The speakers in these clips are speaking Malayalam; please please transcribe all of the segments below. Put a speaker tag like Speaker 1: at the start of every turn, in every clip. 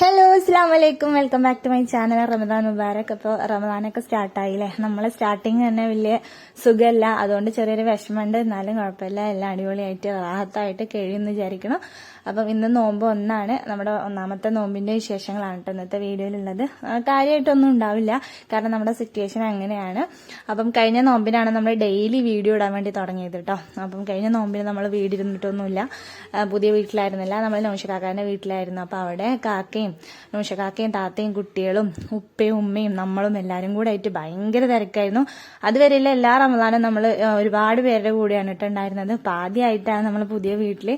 Speaker 1: ഹലോ അസ്സാം വലൈക്കും welcome back to my channel Ramadan മുബാരക്. അപ്പോൾ റമദാനൊക്കെ സ്റ്റാർട്ടായില്ലേ? നമ്മളെ സ്റ്റാർട്ടിങ് തന്നെ വലിയ സുഖമല്ല അതുകൊണ്ട് ചെറിയൊരു വിഷമമുണ്ട്. എന്നാലും കുഴപ്പമില്ല. എല്ലാം അടിപൊളിയായിട്ട് റാഹത്തായിട്ട് കഴിയുമെന്ന് വിചാരിക്കണം അപ്പം ഇന്ന് നോമ്പ് ഒന്നാണ്. നമ്മുടെ ഒന്നാമത്തെ നോമ്പിന്റെ വിശേഷങ്ങളാണ് കേട്ടോ ഇന്നത്തെ വീഡിയോയിലുള്ളത്. കാര്യമായിട്ടൊന്നും ഉണ്ടാവില്ല. കാരണം നമ്മുടെ സിറ്റുവേഷൻ അങ്ങനെയാണ്. അപ്പം കഴിഞ്ഞ നോമ്പിനാണ് നമ്മൾ ഡെയിലി വീഡിയോ ഇടാൻ വേണ്ടി തുടങ്ങിയത് കേട്ടോ. അപ്പം കഴിഞ്ഞ നോമ്പിന് നമ്മൾ വീടിരുന്നിട്ടൊന്നുമില്ല. പുതിയ വീട്ടിലായിരുന്നില്ല. നമ്മൾ നൗഷക്കാക്കാന്റെ വീട്ടിലായിരുന്നു. അപ്പോൾ അവിടെ കാക്കയും നൗഷക്കാക്കയും താത്തയും കുട്ടികളും ഉപ്പയും ഉമ്മയും നമ്മളും എല്ലാവരും കൂടെ ആയിട്ട് ഭയങ്കര തിരക്കായിരുന്നു. അതുവരെയുള്ള എല്ലാ റമദാനും നമ്മൾ ഒരുപാട് പേരുടെ കൂടെയാണ് കേട്ടോ ഉണ്ടായിരുന്നത്. അപ്പം ആദ്യമായിട്ടാണ് നമ്മൾ പുതിയ വീട്ടിൽ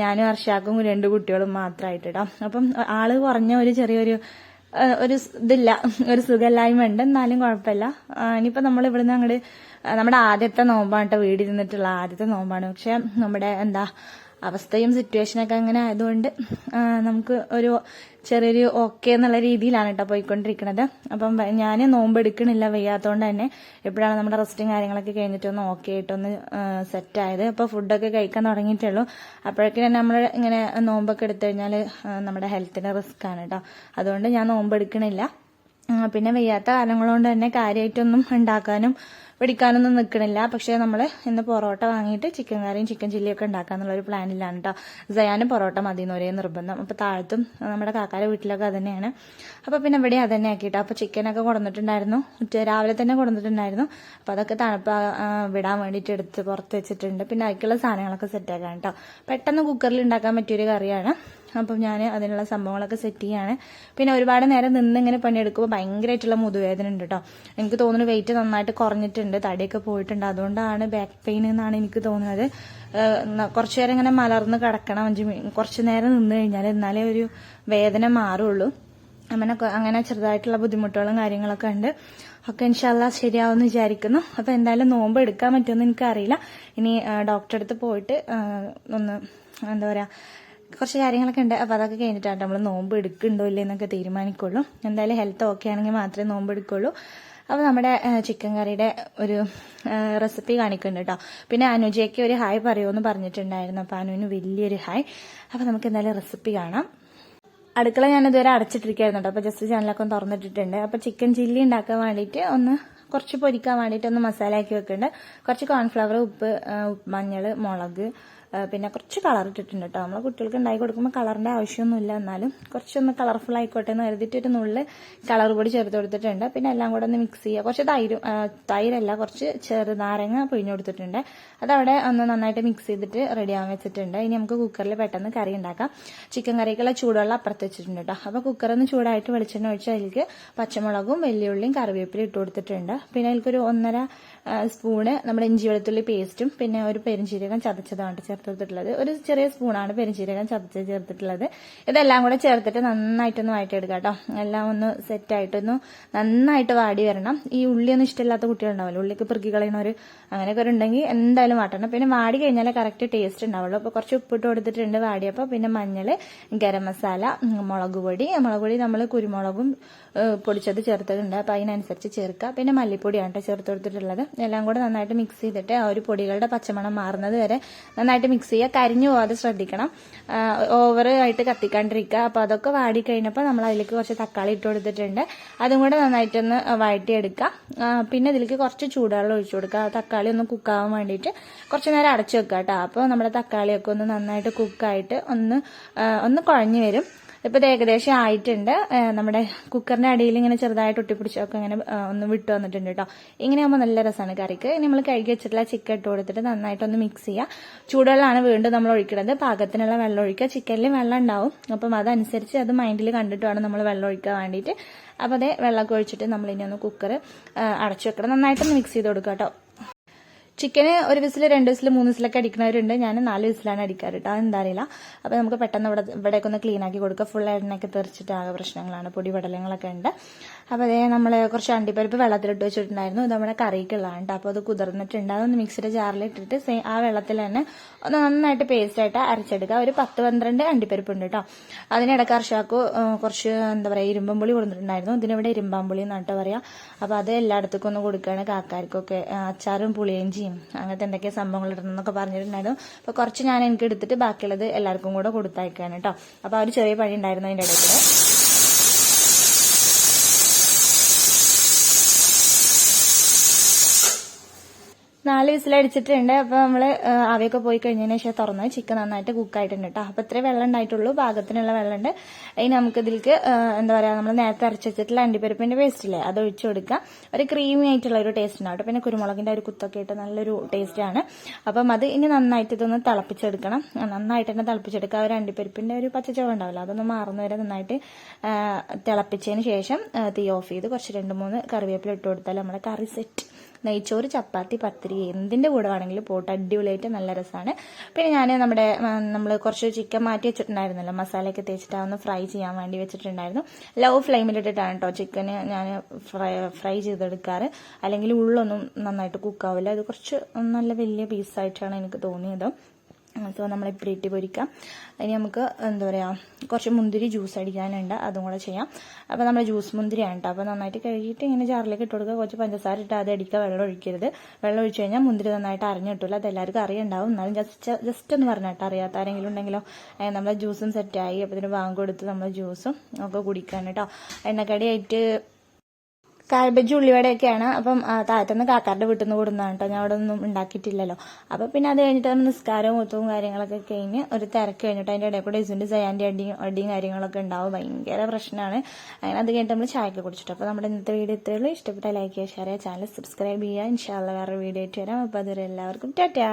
Speaker 1: ഞാനും ഹർഷാക്കും രണ്ട് കുട്ടികളും മാത്രമായിട്ട് കേട്ടോ അപ്പം ആൾ കുറഞ്ഞ ഒരു ചെറിയൊരു ഒരു ഇതില്ല ഒരു സുഖമില്ലായ്മ ഉണ്ട്. എന്നാലും കുഴപ്പമില്ല. ഇനിയിപ്പോൾ നമ്മൾ ഇവിടുന്ന് അങ്ങോട്ട് നമ്മുടെ ആദ്യത്തെ നോമ്പാണ് കേട്ടോ വീടിരുന്നിട്ടുള്ള ആദ്യത്തെ നോമ്പാണ്. പക്ഷെ നമ്മുടെ എന്താ അവസ്ഥയും സിറ്റുവേഷനൊക്കെ അങ്ങനെ ആയതുകൊണ്ട് നമുക്ക് ഒരു ചെറിയൊരു ഓക്കെ എന്നുള്ള രീതിയിലാണ് കേട്ടോ പോയിക്കൊണ്ടിരിക്കുന്നത് അപ്പം ഞാൻ നോമ്പ് എടുക്കണില്ല വയ്യാത്തതുകൊണ്ട് തന്നെ എപ്പോഴാണ് നമ്മുടെ റെസ്റ്റും കാര്യങ്ങളൊക്കെ കഴിഞ്ഞിട്ടൊന്ന് ഓക്കെ ആയിട്ടൊന്ന് സെറ്റ് ആയത്. അപ്പോൾ ഫുഡൊക്കെ കഴിക്കാൻ തുടങ്ങിയിട്ടുള്ളൂ. അപ്പോഴേക്കും നമ്മൾ ഇങ്ങനെ നോമ്പൊക്കെ എടുത്തു കഴിഞ്ഞാൽ നമ്മുടെ ഹെൽത്തിന് റിസ്ക് ആണ് കേട്ടോ അതുകൊണ്ട് ഞാൻ നോമ്പ് എടുക്കണില്ല. പിന്നെ വയ്യാത്ത കാലങ്ങൾ കൊണ്ട് തന്നെ കാര്യമായിട്ടൊന്നും ഉണ്ടാക്കാനും പിടിക്കാനൊന്നും നിൽക്കണില്ല പക്ഷെ നമ്മൾ ഇന്ന് പൊറോട്ട വാങ്ങിയിട്ട് ചിക്കൻ കറിയും ചിക്കൻ ചില്ലിയൊക്കെ ഉണ്ടാക്കാന്നുള്ളൊരു പ്ലാനിലാണ് കേട്ടോ സയാനും പൊറോട്ട മതി എന്ന് ഒരേ നിർബന്ധം. അപ്പോൾ താഴത്തും നമ്മുടെ കാക്കാരെ വീട്ടിലൊക്കെ അതുതന്നെയാണ് അപ്പോൾ പിന്നെ ഇവിടെ അത് തന്നെ ആക്കിയിട്ട് അപ്പോൾ ചിക്കനൊക്കെ കൊടുത്തിട്ടുണ്ടായിരുന്നു ഉച്ച രാവിലെ തന്നെ കൊടുത്തിട്ടുണ്ടായിരുന്നു അപ്പോൾ അതൊക്കെ തണുപ്പ് വിടാൻ വേണ്ടിയിട്ട് എടുത്ത് പുറത്ത് വെച്ചിട്ടുണ്ട്. പിന്നെ അതിലുള്ള സാധനങ്ങളൊക്കെ സെറ്റാക്കാൻ കേട്ടോ പെട്ടെന്ന് കുക്കറിൽ ഉണ്ടാക്കാൻ പറ്റിയൊരു കറിയാണ്. അപ്പം ഞാൻ അതിനുള്ള സംഭവങ്ങളൊക്കെ സെറ്റ് ചെയ്യാണ്. പിന്നെ ഒരുപാട് നേരം നിന്ന് ഇങ്ങനെ പണിയെടുക്കുമ്പോൾ ഭയങ്കരമായിട്ടുള്ള മുതുവേദന ഉണ്ട് കേട്ടോ എനിക്ക് തോന്നുന്നു വെയിറ്റ് നന്നായിട്ട് കുറഞ്ഞിട്ടുണ്ട്. തടിയൊക്കെ പോയിട്ടുണ്ട്. അതുകൊണ്ടാണ് ബാക്ക് പെയിൻ എന്നാണ് എനിക്ക് തോന്നുന്നത്. കുറച്ചു നേരം ഇങ്ങനെ മലർന്ന് കിടക്കണം. അഞ്ച് കുറച്ച് നേരം നിന്ന് കഴിഞ്ഞാൽ എന്നാലേ ഒരു വേദന മാറുള്ളൂ. അങ്ങനെ അങ്ങനെ ചെറുതായിട്ടുള്ള ബുദ്ധിമുട്ടുകളും കാര്യങ്ങളൊക്കെ ഉണ്ട്. ഒക്കെ ഇൻഷാല്ല ശരിയാവുമെന്ന് വിചാരിക്കുന്നു. അപ്പൊ എന്തായാലും നോമ്പ് എടുക്കാൻ പറ്റുമെന്ന് എനിക്കറിയില്ല. ഇനി ഡോക്ടറെ അടുത്ത് പോയിട്ട് ഒന്ന് എന്താ പറയാ കുറച്ച് കാര്യങ്ങളൊക്കെ ഉണ്ട്. അപ്പോൾ അതൊക്കെ കഴിഞ്ഞിട്ടാണ് നമ്മൾ നോമ്പ് എടുക്കുന്നുണ്ടോ ഇല്ലേ എന്നൊക്കെ തീരുമാനിക്കുള്ളൂ. എന്തായാലും ഹെൽത്ത് ഓക്കെ ആണെങ്കിൽ മാത്രമേ നോമ്പ് എടുക്കുള്ളൂ. അപ്പോൾ നമ്മുടെ ചിക്കൻ കറിയുടെ ഒരു റെസിപ്പി കാണിക്കുന്നുണ്ട് കേട്ടോ. പിന്നെ അനുജയ്ക്ക് ഒരു ഹായ് പറയുമെന്ന് പറഞ്ഞിട്ടുണ്ടായിരുന്നു. അപ്പോൾ അനുവിന് വലിയൊരു ഹായ് അപ്പോൾ നമുക്ക് എന്തായാലും റെസിപ്പി കാണാം. അടുക്കള ഞാൻ ഇതുവരെ അടച്ചിട്ടിരിക്കുകയായിരുന്നു കേട്ടോ. അപ്പോൾ ജസ്റ്റ് ചാനലൊക്കെ ഒന്ന് തുറന്നിട്ടിട്ടുണ്ട്. അപ്പോൾ ചിക്കൻ ചില്ലി ഉണ്ടാക്കാൻ വേണ്ടിയിട്ട് ഒന്ന് കുറച്ച് പൊരിക്കാൻ വേണ്ടിയിട്ട് ഒന്ന് മസാല ആക്കി വെക്കുന്നുണ്ട്. കുറച്ച് കോൺഫ്ലവർ ഉപ്പ് മഞ്ഞൾ മുളക് പിന്നെ കുറച്ച് കളർ ഇട്ടിട്ടുണ്ട് കേട്ടോ. നമ്മൾ കുട്ടികൾക്ക് ഉണ്ടാക്കി കൊടുക്കുമ്പോൾ കളറിന്റെ ആവശ്യമൊന്നുമില്ല. എന്നാലും കുറച്ചൊന്ന് കളർഫുൾ ആയിക്കോട്ടെ എന്ന് കരുതിയിട്ട് ഒരു നുള്ളിൽ കളർ പൊടി ചേർത്ത് കൊടുത്തിട്ടുണ്ട്. പിന്നെ എല്ലാം കൂടെ ഒന്ന് മിക്സ് ചെയ്യുക. കുറച്ച് തൈരും തൈരല്ല കുറച്ച് ചെറുനാരങ്ങ പിഴിഞ്ഞു കൊടുത്തിട്ടുണ്ട്. അതവിടെ ഒന്ന് നന്നായിട്ട് മിക്സ് ചെയ്തിട്ട് റെഡി ആവാൻ വെച്ചിട്ടുണ്ട്. ഇനി നമുക്ക് കുക്കറിൽ പെട്ടെന്ന് കറി ഉണ്ടാക്കാം. ചിക്കൻ കറിക്കുള്ള ചൂടുവെള്ളം അപ്പുറത്ത് വെച്ചിട്ടുണ്ട് കേട്ടോ. അപ്പോൾ കുക്കറൊന്ന് ചൂടായിട്ട് വെളിച്ചെണ്ണ ഒഴിച്ച് അതിലേക്ക് പച്ചമുളകും വെല്ലുള്ളിയും കറിവേപ്പിലും ഇട്ട് കൊടുത്തിട്ടുണ്ട്. പിന്നെ അതിലേക്കൊരു ഒന്നര സ്പൂണ് നമ്മുടെ ഇഞ്ചി വെളുത്തുള്ളി പേസ്റ്റും പിന്നെ ഒരു പെരിഞ്ചീരകം ചതച്ചതാണ് ചേർത്ത് കൊടുത്തിട്ടുള്ളത് ഒരു ചെറിയ സ്പൂണാണ് പെരിഞ്ചീരകം ചതച്ച് ചേർത്തിട്ടുള്ളത്. ഇതെല്ലാം കൂടെ ചേർത്തിട്ട് നന്നായിട്ടൊന്ന് വഴറ്റിയെടുക്കാം കേട്ടോ. എല്ലാം ഒന്ന് സെറ്റായിട്ടൊന്ന് നന്നായിട്ട് വാടി വരണം. ഈ ഉള്ളിയൊന്നും ഇഷ്ടമില്ലാത്ത കുട്ടികളുണ്ടാവില്ല ഉള്ളിക്ക് പെറുക്കി ഒരു അങ്ങനെയൊക്കെ ഉണ്ടെങ്കിൽ എന്തായാലും വാട്ടണം. പിന്നെ വാടി കഴിഞ്ഞാൽ കറക്റ്റ് ടേസ്റ്റ് ഉണ്ടാവുള്ളൂ. അപ്പോൾ കുറച്ച് ഉപ്പിട്ട് കൊടുത്തിട്ടുണ്ട് വാടിയപ്പോൾ പിന്നെ മഞ്ഞൾ ഗരം മസാല മുളക് പൊടി. മുളക് പൊടി നമ്മൾ കുരുമുളകും പൊടിച്ചത് ചേർത്തിട്ടുണ്ട്. അപ്പോൾ അതിനനുസരിച്ച് ചേർക്കുക. പിന്നെ മല്ലിപ്പൊടിയാണ് ചേർത്ത് കൊടുത്തിട്ടുള്ളത്. എല്ലാം കൂടെ നന്നായിട്ട് മിക്സ് ചെയ്തിട്ട് ആ ഒരു പൊടികളുടെ പച്ചമണം മാറുന്നത് വരെ നന്നായിട്ട് മിക്സ് ചെയ്യുക. കരിഞ്ഞു പോവാതെ ശ്രദ്ധിക്കണം. ഓവർ ആയിട്ട് കത്തിക്കാണ്ടിരിക്കുക. അപ്പോൾ അതൊക്കെ വാടി കഴിഞ്ഞപ്പോൾ നമ്മൾ അതിലേക്ക് കുറച്ച് തക്കാളി ഇട്ട് കൊടുത്തിട്ടുണ്ട്. അതും കൂടെ നന്നായിട്ടൊന്ന് വഴറ്റിയെടുക്കുക. പിന്നെ ഇതിലേക്ക് കുറച്ച് ചൂടുവെള്ളം ഒഴിച്ചു കൊടുക്കുക. തക്കാളി ഒന്ന് കുക്കാവാൻ വേണ്ടിയിട്ട് കുറച്ച് നേരം അടച്ചു വെക്കുക കേട്ടോ. അപ്പോൾ നമ്മുടെ തക്കാളിയൊക്കെ ഒന്ന് നന്നായിട്ട് കുക്കായിട്ട് ഒന്ന് ഒന്ന് കുഴഞ്ഞു വരും. ഇപ്പൊ ഏകദേശം ആയിട്ടുണ്ട്. നമ്മുടെ കുക്കറിന്റെ അടിയിൽ ഇങ്ങനെ ചെറുതായിട്ട് ഒട്ടിപ്പിടിച്ചൊക്കെ ഇങ്ങനെ ഒന്ന് വിട്ടു വന്നിട്ടുണ്ട് കേട്ടോ ഇങ്ങനെ ആകുമ്പോൾ നല്ല രസമാണ് കറിക്ക്. ഇനി നമ്മൾ കഴുകി വെച്ചിട്ടുള്ള ചിക്കൻ ഇട്ട് കൊടുത്തിട്ട് നന്നായിട്ടൊന്ന് മിക്സ് ചെയ്യുക ചൂടുവെള്ളമാണ് വീണ്ടും നമ്മൾ ഒഴിക്കുന്നത് പാകത്തിനുള്ള വെള്ളം ഒഴിക്കുക. ചിക്കനിൽ വെള്ളം ഉണ്ടാവും. അപ്പം അതനുസരിച്ച് അത് മൈൻഡിൽ കണ്ടിട്ട് വേണം നമ്മൾ വെള്ളം ഒഴിക്കാൻ വേണ്ടിയിട്ട്. അപ്പോൾ അതേ വെള്ളമൊക്കെ ഒഴിച്ചിട്ട് നമ്മൾ ഇനി ഒന്ന് കുക്കർ അടച്ചു വെക്കണം. നന്നായിട്ടൊന്ന് മിക്സ് ചെയ്ത് കൊടുക്കുക കേട്ടോ ചിക്കന് ഒരു വിസിൽ രണ്ട് വിസിൽ മൂന്ന് വിസിലൊക്കെ അടിക്കുന്നവരുണ്ട് ഞാൻ നാല് വിസിലാണ് അടിക്കാറ് കേട്ടോ അതെന്താ അറിയില്ല. അപ്പോൾ നമുക്ക് പെട്ടെന്ന് ഇവിടെ ഇവിടേക്ക് ഒന്ന് ക്ലീൻ ആക്കി കൊടുക്കുക. ഫുൾ എണ്ണയൊക്കെ തെറിച്ചിട്ട് ആകെ പ്രശ്നങ്ങളാണ്. പൊടി പടലങ്ങളൊക്കെ ഉണ്ട്. അപ്പോൾ അതേ നമ്മൾ കുറച്ച് അണ്ടിപ്പരിപ്പ് വെള്ളത്തിലിട്ട് വെച്ചിട്ടുണ്ടായിരുന്നു. ഇത് നമ്മുടെ കറിക്കുള്ളതാണ് കേട്ടോ അപ്പോൾ അത് കുതിർന്നിട്ടുണ്ട്. അതൊന്ന് മിക്സിയുടെ ജാറിലിട്ടിട്ട് സേ ആ വെള്ളത്തിൽ തന്നെ ഒന്ന് നന്നായിട്ട് പേസ്റ്റ് ആയിട്ട് അരച്ചെടുക്കുക. ഒരു പത്ത് പന്ത്രണ്ട് അണ്ടിപ്പരിപ്പ് ഉണ്ട് കേട്ടോ അതിനിടയ്ക്ക് അർഷാക്ക് കുറച്ച് എന്താ പറയുക ഇരുമ്പമ്പുളി കൊടുത്തിട്ടുണ്ടായിരുന്നു. ഇതിനിവിടെ ഇരുമ്പാമ്പുളി എന്നാട്ടോ പറയാ. അപ്പോൾ അത് എല്ലായിടത്തേക്കും ഒന്ന് കൊടുക്കുകയാണ് കാക്കാർക്കൊക്കെ. അച്ചാറും അച്ചാറും പുളിയഞ്ചിയും അങ്ങനത്തെ എന്തൊക്കെ സംഭവങ്ങൾ ഇടണമെന്നൊക്കെ പറഞ്ഞിട്ടുണ്ടായിരുന്നു. അപ്പോൾ കുറച്ച് ഞാൻ എനിക്ക് എടുത്തിട്ട് ബാക്കിയുള്ളത് എല്ലാവർക്കും കൂടെ കൊടുത്തയക്കാണ് കേട്ടോ. അപ്പോൾ ആ ഒരു ചെറിയ പണി ഉണ്ടായിരുന്നു അതിന്റെ ഇടയിൽ നാല് വിസിലടിച്ചിട്ടുണ്ട്. അപ്പോൾ നമ്മൾ ആവിയൊക്കെ പോയി കഴിഞ്ഞതിന് ശേഷം തുറന്ന് ചിക്കൻ നന്നായിട്ട് കുക്കായിട്ടുണ്ട് കേട്ടോ അപ്പോൾ ഇത്രേ വെള്ളം ഉണ്ടായിട്ടുള്ളൂ. പാകത്തിനുള്ള വെള്ളമുണ്ട്. ഇനി നമുക്ക് ഇതിലേക്ക് എന്താ പറയുക നമ്മൾ നേരത്തെ അരച്ച് വെച്ചിട്ടുള്ള പേസ്റ്റ് ഇല്ലേ അത് ഒഴിച്ചു കൊടുക്കുക ഒരു ക്രീമി ആയിട്ടുള്ള ഒരു ടേസ്റ്റ് ഉണ്ടാവും പിന്നെ കുരുമുളകിന്റെ ഒരു കുത്തൊക്കെ ഇട്ട് നല്ലൊരു ടേസ്റ്റ് ആണ്. അപ്പം അത് ഇനി നന്നായിട്ട് ഇതൊന്ന് തിളപ്പിച്ചെടുക്കണം. നന്നായിട്ട് തന്നെ തിളപ്പിച്ചെടുക്കുക. ഒരു അണ്ടിപ്പരിപ്പിന്റെ ഒരു പച്ചച്ചവ ഉണ്ടാവില്ല അതൊന്ന് മാറുന്ന വരെ നന്നായിട്ട് തിളപ്പിച്ചതിന് ശേഷം തീ ഓഫ് ചെയ്ത് കുറച്ച് രണ്ട് മൂന്ന് കറിവേപ്പില ഇട്ട് കൊടുത്താൽ നമ്മുടെ കറി സെറ്റ് നെയ്ച്ചോറ് ചപ്പാത്തി പത്തിരി എന്തിന്റെ കൂടെ വേണമെങ്കിലും പോട്ട് അടിപൊളിയായിട്ട് നല്ല രസമാണ് പിന്നെ ഞാൻ നമ്മുടെ നമ്മൾ കുറച്ച് ചിക്കൻ മാറ്റി വെച്ചിട്ടുണ്ടായിരുന്നല്ലോ. മസാലയൊക്കെ തേച്ചിട്ട് അതൊന്ന് ഫ്രൈ ചെയ്യാൻ വേണ്ടി വെച്ചിട്ടുണ്ടായിരുന്നു. ലോ ഫ്ലെയിമിലിട്ടിട്ടാണ് കേട്ടോ ചിക്കന് ഞാൻ ഫ്രൈ ഫ്രൈ ചെയ്തെടുക്കാറ്. അല്ലെങ്കിൽ ഉള്ളൊന്നും നന്നായിട്ട് കുക്കാവില്ല അത് കുറച്ച് നല്ല വലിയ പീസായിട്ടാണ് എനിക്ക് തോന്നിയത്. സോ നമ്മൾ ഇപ്പം ഇട്ടി പൊരിക്കാം. ഇനി നമുക്ക് എന്താ പറയുക കുറച്ച് മുന്തിരി ജ്യൂസ് അടിക്കാനുണ്ട് അതും കൂടെ ചെയ്യാം. അപ്പോൾ നമ്മൾ ജ്യൂസ് മുന്തിരിയാണ് കേട്ടോ അപ്പോൾ നന്നായിട്ട് കഴുകിയിട്ട് ഇങ്ങനെ ജാറിലേക്ക് ഇട്ട് കൊടുക്കുക. കുറച്ച് പഞ്ചസാര ഇട്ട് അത് അടിക്കുക. വെള്ളം ഒഴിക്കരുത്. വെള്ളം ഒഴിച്ച് കഴിഞ്ഞാൽ മുന്തിരി നന്നായിട്ട് അറിഞ്ഞു കിട്ടില്ല അത് എല്ലാവർക്കും അറിയുണ്ടാവും. എന്നാലും ജസ്റ്റ് ജസ്റ്റ് ഒന്ന് പറഞ്ഞാട്ടോ അറിയാത്ത ആരെങ്കിലും ഉണ്ടെങ്കിലോ ഏ, നമ്മളെ ജ്യൂസും സെറ്റായി അപ്പോൾ ഇതിന് ബാങ്ക് കൊടുത്ത് നമ്മൾ ജ്യൂസും ഒക്കെ കുടിക്കാൻ കേട്ടോ എണ്ണക്കടിയായിട്ട് കാൽബജ് ഉള്ളിവടയൊക്കെയാണ്. അപ്പം താഴത്തുനിന്ന് കാക്കാരുടെ വീട്ടിൽ നിന്ന് കൊടുക്കുന്നതാണ് കേട്ടോ ഞാൻ അവിടെ ഒന്നും ഉണ്ടാക്കിയിട്ടില്ലല്ലോ. അപ്പം പിന്നെ അത് കഴിഞ്ഞിട്ട് നമ്മൾ നിസ്കാരവും കാര്യങ്ങളൊക്കെ കഴിഞ്ഞ് ഒരു തിരക്ക് കഴിഞ്ഞിട്ട് അതിന്റെ ഇടയിൽ കൂടെ ഇസുണ്ട് ജയാന്റെ അടിയും അടിയും കാര്യങ്ങളൊക്കെ ഉണ്ടാവും. ഭയങ്കര പ്രശ്നമാണ് അങ്ങനെ അത് കഴിഞ്ഞിട്ട് നമ്മൾ ചായയൊക്കെ കുടിച്ചിട്ട്. അപ്പോൾ നമ്മുടെ ഇന്നത്തെ വീഡിയോ ഇത്രയേ ഉള്ളൂ. ഇഷ്ടപ്പെട്ട ലൈക്ക് ചെയ്യുക ഷെയർ ചെയ്യുക ചാനൽ സബ്സ്ക്രൈബ് ചെയ്യുക. ഇൻഷാല്ല വേറെ വീഡിയോ ആയിട്ട് വരാം. അപ്പോൾ അതുവരെ എല്ലാവർക്കും ടാറ്റാ.